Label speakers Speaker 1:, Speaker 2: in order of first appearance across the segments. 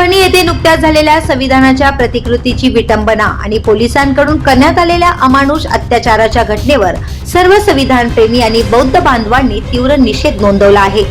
Speaker 1: परभणी येथे नुकत्याच झालेल्या संविधानाच्या प्रतिकृतीची विटंबना आणि पोलिसांकडून करण्यात आलेल्या अमानुष अत्याचाराच्या घटनेवर सर्व संविधानप्रेमी आणि बौद्ध बांधवांनी तीव्र निषेध नोंदवला आहे.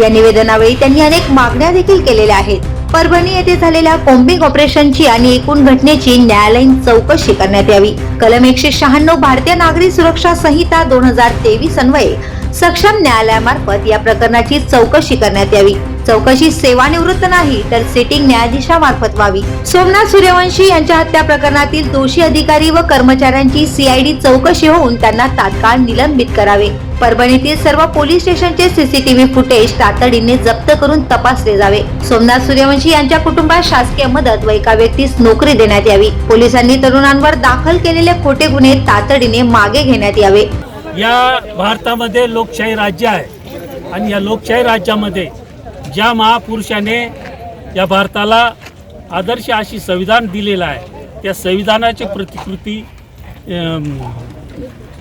Speaker 1: या निवेदनावेळी त्यांनी अनेक मागण्या देखील केलेल्या आहेत. परभणी येथे झालेल्या कोम्बिंग ऑपरेशनची आणि एकूण घटनेची न्यायालयीन चौकशी करण्यात यावी. कलम एकशे शहाण्णव भारतीय नागरी सुरक्षा संहिता दोन हजार तेवीस अन्वये सक्षम न्यायालयामार्फत या प्रकरणाची चौकशी करण्यात यावी. चौकशी सेवानिवृत्त नाही तर सिटिंग न्यायाधीशामार्फत व्हावी. सोमनाथ सूर्यवंशी यांच्या हत्या प्रकरणातील दोषी अधिकारी व कर्मचाऱ्यांची सीआयडी चौकशी होऊन त्यांना तात्काळ निलंबित करावे. परभणीतील सर्व पोलीस स्टेशनचे सीसीटीव्ही फुटेज तातडीने जप्त करून तपासले जावे. सोमनाथ सूर्यवंशी यांच्या कुटुंबास शासकीय मदत व एका व्यक्तीस नोकरी देण्यात यावी. पोलिसांनी तरुणांवर दाखल केलेले खोटे गुन्हे तातडीने मागे घेण्यात यावे.
Speaker 2: या भारतामध्ये लोकशाही राज्य आहे. आणि या लोकशाही राज्यामध्ये ज्या महापुरुषाने या भारताला आदर्श अशी संविधान दिलेलं आहे त्या संविधानाची प्रतिकृती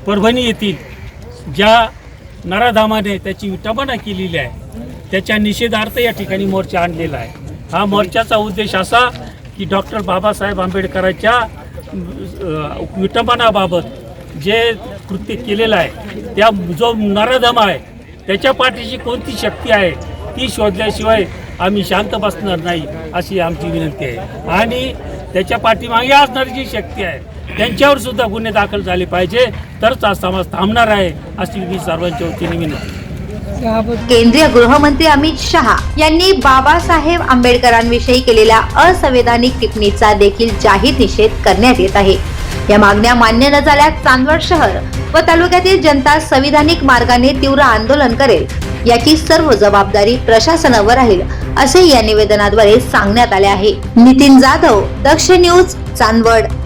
Speaker 2: परभणी येथील ज्या नराधामाने त्याची विटंबना केलेली आहे त्याच्या निषेधार्थ या ठिकाणी मोर्चा आणलेला आहे. हा मोर्चाचा उद्देश असा की डॉक्टर बाबासाहेब आंबेडकरांच्या विटंबनाबाबत जे कृत्य केलेलं आहे त्या जो नराधम आहे त्याच्या पाठीची कोणती शक्ती आहे ती शोधल्याशिवाय आम्ही शांत बसणार नाही अशी आमची विनंती आहे. आणि त्याच्या पाठीमागे असणारी जी शक्ती आहे त्यांच्यावर सुद्धा गुन्हे दाखल झाले पाहिजे. तरच हा समाज थांबणार आहे अशी मी सर्वांच्या वतीने विनंती
Speaker 1: केंद्रीय गृहमंत्री अमित शहा यांनी बाबासाहेब आंबेडकरांविषयी केलेल्या असंवैधानिक टिप्पणीचा देखील जाहीर निषेध करण्यात येत आहे. या मागण्या मान्य न झाल्यास चांदवड शहर व तालुक्यातील जनता संविधानिक मार्गाने तीव्र आंदोलन करेल. याची सर्व जबाबदारी प्रशासनावर राहील असे या निवेदनाद्वारे सांगण्यात आले आहे. नितीन जाधव दक्ष न्यूज चांदवड.